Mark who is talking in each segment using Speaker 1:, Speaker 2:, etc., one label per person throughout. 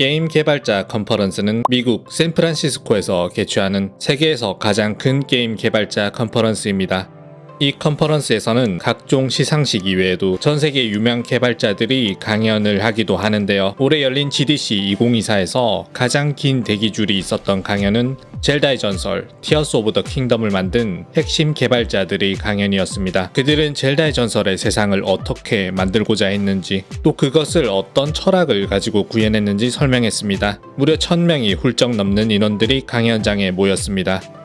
Speaker 1: 게임 개발자 컨퍼런스는 미국 샌프란시스코에서 개최하는 세계에서 가장 큰 게임 개발자 컨퍼런스입니다. 이 컨퍼런스에서는 각종 시상식 이외에도 전 세계 유명 개발자들이 강연을 하기도 하는데요. 올해 열린 GDC 2024에서 가장 긴 대기줄이 있었던 강연은 젤다의 전설, 티어스 오브 더 킹덤을 만든 핵심 개발자들의 강연이었습니다. 그들은 젤다의 전설의 세상을 어떻게 만들고자 했는지, 또 그것을 어떤 철학을 가지고 구현했는지 설명했습니다. 무려 1000명이 훌쩍 넘는 인원들이 강연장에 모였습니다.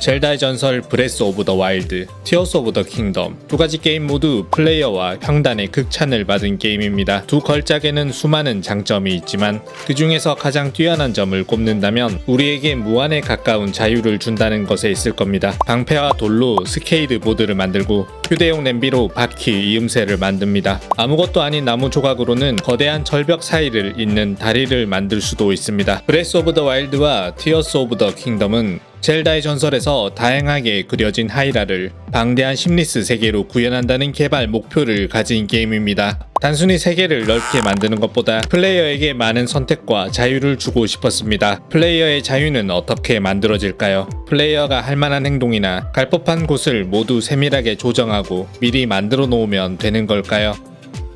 Speaker 1: 젤다의 전설 브레스 오브 더 와일드, 티어스 오브 더 킹덤 두 가지 게임 모두 플레이어와 평단의 극찬을 받은 게임입니다. 두 걸작에는 수많은 장점이 있지만 그 중에서 가장 뛰어난 점을 꼽는다면 우리에게 무한에 가까운 자유를 준다는 것에 있을 겁니다. 방패와 돌로 스케이트 보드를 만들고 휴대용 냄비로 바퀴 이음새를 만듭니다. 아무것도 아닌 나무 조각으로는 거대한 절벽 사이를 잇는 다리를 만들 수도 있습니다. 브레스 오브 더 와일드와 티어스 오브 더 킹덤은 젤다의 전설에서 다양하게 그려진 하이라를 방대한 심리스 세계로 구현한다는 개발 목표를 가진 게임입니다. 단순히 세계를 넓게 만드는 것보다 플레이어에게 많은 선택과 자유를 주고 싶었습니다. 플레이어의 자유는 어떻게 만들어질까요? 플레이어가 할 만한 행동이나 갈 법한 곳을 모두 세밀하게 조정하고 미리 만들어 놓으면 되는 걸까요?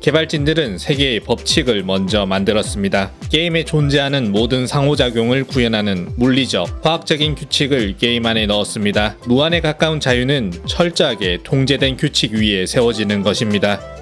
Speaker 1: 개발진들은 세계의 법칙을 먼저 만들었습니다. 게임에 존재하는 모든 상호작용을 구현하는 물리적, 과학적인 규칙을 게임 안에 넣었습니다. 무한에 가까운 자유는 철저하게 통제된 규칙 위에 세워지는 것입니다.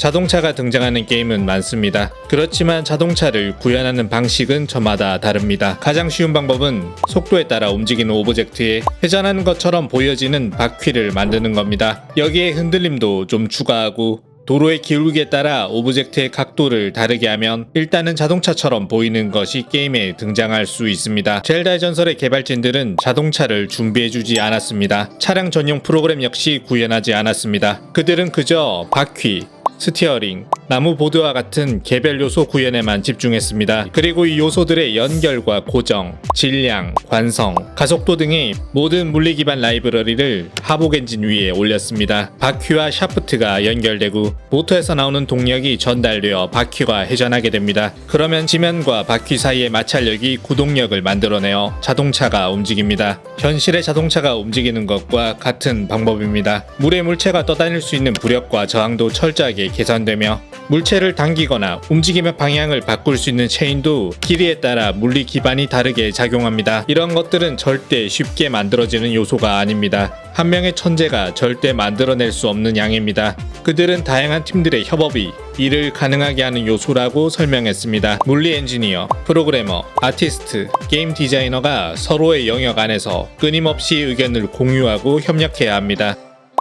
Speaker 1: 자동차가 등장하는 게임은 많습니다. 그렇지만 자동차를 구현하는 방식은 저마다 다릅니다. 가장 쉬운 방법은 속도에 따라 움직이는 오브젝트에 회전하는 것처럼 보여지는 바퀴를 만드는 겁니다. 여기에 흔들림도 좀 추가하고 도로의 기울기에 따라 오브젝트의 각도를 다르게 하면 일단은 자동차처럼 보이는 것이 게임에 등장할 수 있습니다. 젤다의 전설의 개발진들은 자동차를 준비해주지 않았습니다. 차량 전용 프로그램 역시 구현하지 않았습니다. 그들은 그저 바퀴, 스티어링, 나무 보드와 같은 개별 요소 구현에만 집중했습니다. 그리고 이 요소들의 연결과 고정, 질량, 관성, 가속도 등의 모든 물리 기반 라이브러리를 하복 엔진 위에 올렸습니다. 바퀴와 샤프트가 연결되고 모터에서 나오는 동력이 전달되어 바퀴가 회전하게 됩니다. 그러면 지면과 바퀴 사이의 마찰력이 구동력을 만들어내어 자동차가 움직입니다. 현실의 자동차가 움직이는 것과 같은 방법입니다. 물의 물체가 떠다닐 수 있는 부력과 저항도 철저하게 계산되며 물체를 당기거나 움직임의 방향을 바꿀 수 있는 체인도 길이에 따라 물리 기반이 다르게 작용합니다. 이런 것들은 절대 쉽게 만들어지는 요소가 아닙니다. 한 명의 천재가 절대 만들어낼 수 없는 양입니다. 그들은 다양한 팀들의 협업이 이를 가능하게 하는 요소라고 설명했습니다. 물리 엔지니어, 프로그래머, 아티스트, 게임 디자이너가 서로의 영역 안에서 끊임없이 의견을 공유하고 협력해야 합니다.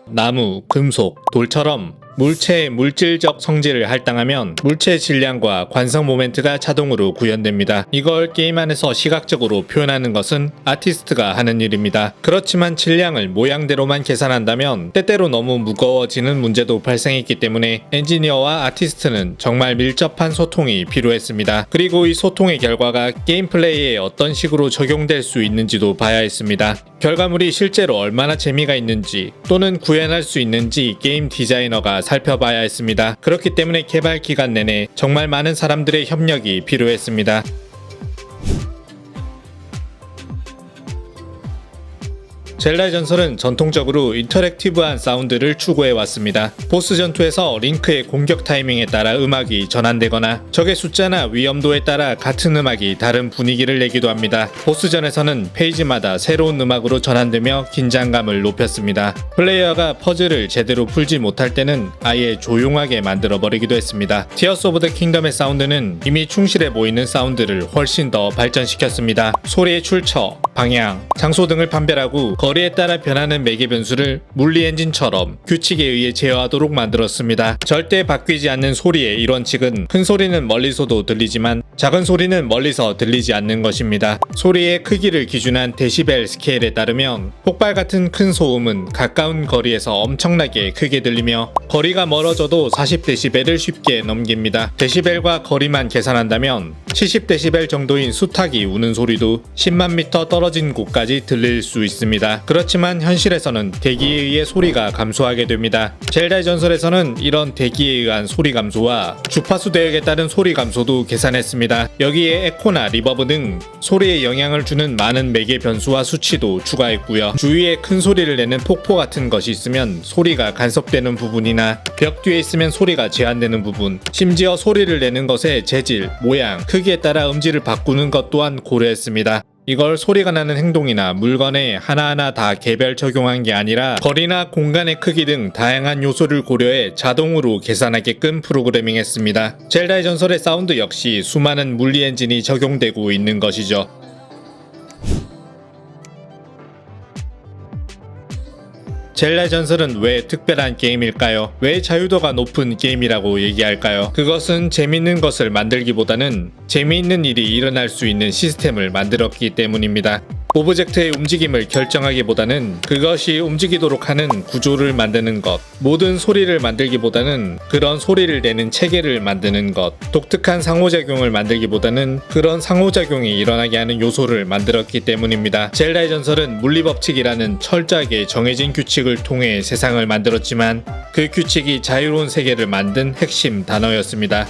Speaker 1: 나무, 금속, 돌처럼 물체의 물질적 성질을 할당하면 물체의 질량과 관성 모멘트가 자동으로 구현됩니다. 이걸 게임 안에서 시각적으로 표현하는 것은 아티스트가 하는 일입니다. 그렇지만 질량을 모양대로만 계산한다면 때때로 너무 무거워지는 문제도 발생했기 때문에 엔지니어와 아티스트는 정말 밀접한 소통이 필요했습니다. 그리고 이 소통의 결과가 게임 플레이에 어떤 식으로 적용될 수 있는지도 봐야 했습니다. 결과물이 실제로 얼마나 재미가 있는지 또는 구현할 수 있는지 게임 디자이너가 살펴봐야 했습니다. 그렇기 때문에 개발 기간 내내 정말 많은 사람들의 협력이 필요했습니다. 젤다의 전설은 전통적으로 인터랙티브한 사운드를 추구해 왔습니다. 보스 전투에서 링크의 공격 타이밍에 따라 음악이 전환되거나 적의 숫자나 위험도에 따라 같은 음악이 다른 분위기를 내기도 합니다. 보스전에서는 페이지마다 새로운 음악으로 전환되며 긴장감을 높였습니다. 플레이어가 퍼즐을 제대로 풀지 못할 때는 아예 조용하게 만들어 버리기도 했습니다. 티어스 오브 더 킹덤의 사운드는 이미 충실해 보이는 사운드를 훨씬 더 발전시켰습니다. 소리의 출처, 방향, 장소 등을 판별하고 거리에 따라 변하는 매개 변수를 물리 엔진처럼 규칙에 의해 제어하도록 만들었습니다. 절대 바뀌지 않는 소리의 일원칙은 큰 소리는 멀리서도 들리지만 작은 소리는 멀리서 들리지 않는 것입니다. 소리의 크기를 기준한 데시벨 스케일에 따르면 폭발 같은 큰 소음은 가까운 거리에서 엄청나게 크게 들리며 거리가 멀어져도 40데시벨을 쉽게 넘깁니다. 데시벨과 거리만 계산한다면 70데시벨 정도인 수탉이 우는 소리도 10만 미터 떨어진 곳까지 들릴 수 있습니다. 그렇지만 현실에서는 대기에 의해 소리가 감소하게 됩니다. 젤다의 전설에서는 이런 대기에 의한 소리 감소와 주파수 대역에 따른 소리 감소도 계산했습니다. 여기에 에코나 리버브 등 소리에 영향을 주는 많은 매개 변수와 수치도 추가했고요. 주위에 큰 소리를 내는 폭포 같은 것이 있으면 소리가 간섭되는 부분이나 벽 뒤에 있으면 소리가 제한되는 부분, 심지어 소리를 내는 것의 재질, 모양, 크기에 따라 음질을 바꾸는 것 또한 고려했습니다. 이걸 소리가 나는 행동이나 물건에 하나하나 다 개별 적용한 게 아니라 거리나 공간의 크기 등 다양한 요소를 고려해 자동으로 계산하게끔 프로그래밍했습니다. 젤다의 전설의 사운드 역시 수많은 물리 엔진이 적용되고 있는 것이죠. 젤라 전설은 왜 특별한 게임일까요? 왜 자유도가 높은 게임이라고 얘기할까요? 그것은 재밌는 것을 만들기보다는 재미있는 일이 일어날 수 있는 시스템을 만들었기 때문입니다. 오브젝트의 움직임을 결정하기보다는 그것이 움직이도록 하는 구조를 만드는 것, 모든 소리를 만들기보다는 그런 소리를 내는 체계를 만드는 것, 독특한 상호작용을 만들기보다는 그런 상호작용이 일어나게 하는 요소를 만들었기 때문입니다. 젤다의 전설은 물리법칙이라는 철저하게 정해진 규칙을 통해 세상을 만들었지만 그 규칙이 자유로운 세계를 만든 핵심 단어였습니다.